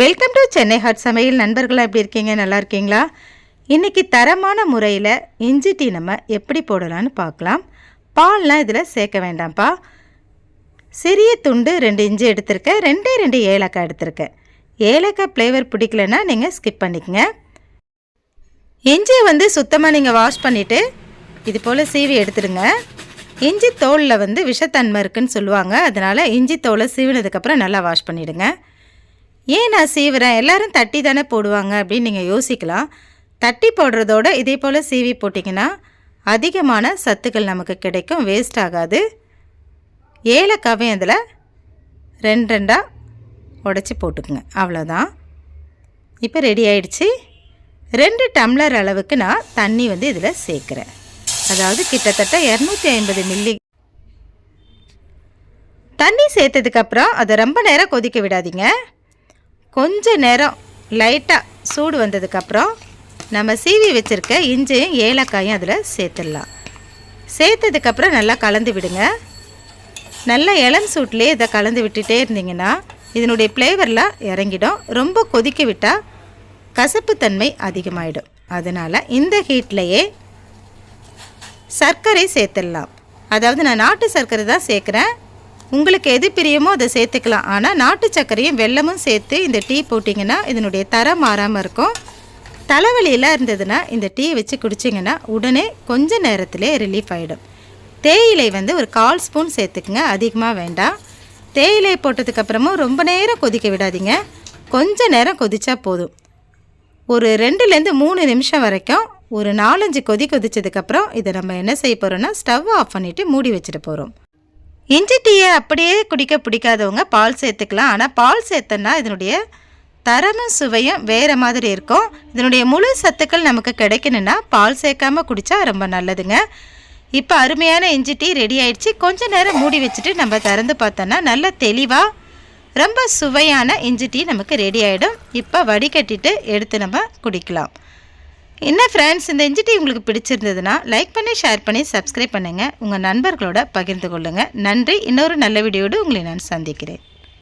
Welcome to Chennai hot சமையல். நண்பர்களாக எப்படி இருக்கீங்க? நல்லா இருக்கீங்களா? இன்றைக்கி தரமான முறையில் இஞ்சி டீ நம்ம எப்படி போடலான்னு பார்க்கலாம். பால்லாம் இதில் சேர்க்க வேண்டாம்ப்பா. சிறிய துண்டு ரெண்டு இஞ்சி எடுத்திருக்கேன். ரெண்டே ரெண்டு ஏலக்காய் எடுத்திருக்கேன். ஏலக்காய் ஃப்ளேவர் பிடிக்கலன்னா நீங்கள் ஸ்கிப் பண்ணிக்கங்க. இஞ்சியை வந்து சுத்தமாக நீங்கள் வாஷ் பண்ணிவிட்டு இது போல் சீவி எடுத்துடுங்க. இஞ்சி தோலில் வந்து விஷத்தன்மை இருக்குன்னு சொல்லுவாங்க. அதனால் இஞ்சி தோலை சீவினதுக்கப்புறம் நல்லா வாஷ் பண்ணிவிடுங்க ஏன் நான் சீவுறேன்? எல்லோரும் தட்டி தானே போடுவாங்க அப்படின்னு நீங்கள் யோசிக்கலாம். தட்டி போடுறதோட இதே போல் சீவி போட்டிங்கன்னா அதிகமான சத்துக்கள் நமக்கு கிடைக்கும். வேஸ்ட் ஆகாது. ஏலக்காவையும் அதில் ரெண்டு ரெண்டாக உடச்சி போட்டுக்குங்க. அவ்வளோதான் இப்போ ரெடி ஆயிடுச்சு. ரெண்டு டம்ளர் அளவுக்கு நான் தண்ணி வந்து இதில் சேர்க்குறேன். அதாவது கிட்டத்தட்ட இரநூத்தி ஐம்பது மில்லி தண்ணி சேர்த்ததுக்கப்புறம் அதை ரொம்ப நேரம் கொதிக்க விடாதீங்க. கொஞ்ச நேரம் லைட்டாக சூடு வந்ததுக்கப்புறம் நம்ம சீவி வச்சுருக்க இஞ்சியும் ஏலக்காயும் அதில் சேர்த்துடலாம். சேர்த்ததுக்கப்புறம் நல்லா கலந்து விடுங்க. நல்லா இளம் சூட்லேயே இதை கலந்து விட்டுட்டே இருந்தீங்கன்னா இதனுடைய ஃப்ளேவர்லாம் இறங்கிடும். ரொம்ப கொதிக்க விட்டால் கசப்புத்தன்மை அதிகமாகிடும் அதனால் இந்த ஹீட்லேயே சர்க்கரை சேர்த்துடலாம். அதாவது நான் நாட்டு சர்க்கரை தான் சேர்க்குறேன். உங்களுக்கு எது பிரியமோ அதை சேர்த்துக்கலாம். ஆனால் நாட்டு சர்க்கரையும் வெல்லமும் சேர்த்து இந்த டீ போட்டிங்கன்னா இதனுடைய தரம் மாறாமல் இருக்கும். தலைவலியெல்லாம் இருந்ததுன்னா இந்த டீ வச்சு குடிச்சிங்கன்னா உடனே கொஞ்ச நேரத்திலே ரிலீஃப் ஆகிடும் தேயிலை வந்து ஒரு கால் ஸ்பூன் சேர்த்துக்குங்க. அதிகமாக வேண்டாம். தேயிலை போட்டதுக்கப்புறமும் ரொம்ப நேரம் கொதிக்க விடாதீங்க. கொஞ்ச நேரம் கொதித்தா போதும். ஒரு ரெண்டுலேருந்து மூணு நிமிஷம் வரைக்கும் ஒரு நாலஞ்சு கொதி கொதிச்சதுக்கப்புறம் இதை நம்ம என்ன செய்ய போகிறோம்னா ஸ்டவ் ஆஃப் பண்ணிவிட்டு மூடி வச்சுட்டு போகிறோம் இஞ்சி டீயை அப்படியே குடிக்க பிடிக்காதவங்க பால் சேர்த்துக்கலாம். ஆனால் பால் சேர்த்தோன்னா இதனுடைய தரமும் சுவையும் வேறு மாதிரி இருக்கும். இதனுடைய முழு சத்துக்கள் நமக்கு கிடைக்கணுன்னா பால் சேர்க்காம குடித்தா ரொம்ப நல்லதுங்க. இப்போ அருமையான இஞ்சி டீ ரெடி ஆயிடுச்சு. கொஞ்ச நேரம் மூடி வச்சுட்டு நம்ம திறந்து பார்த்தோன்னா நல்ல தெளிவாக ரொம்ப சுவையான இஞ்சி டீ நமக்கு ரெடி ஆகிடும் இப்போ வடிகட்டிட்டு எடுத்து நம்ம குடிக்கலாம். என்ன ஃப்ரெண்ட்ஸ் இந்த இஞ்சி டீ உங்களுக்கு பிடிச்சிருந்ததுன்னா லைக் பண்ணி ஷேர் பண்ணி சப்ஸ்கிரைப் பண்ணுங்கள் உங்கள் நண்பர்களோட பகிர்ந்து கொள்ளுங்கள் நன்றி. இன்னொரு நல்ல வீடியோடு உங்களை நான் சந்திக்கிறேன்.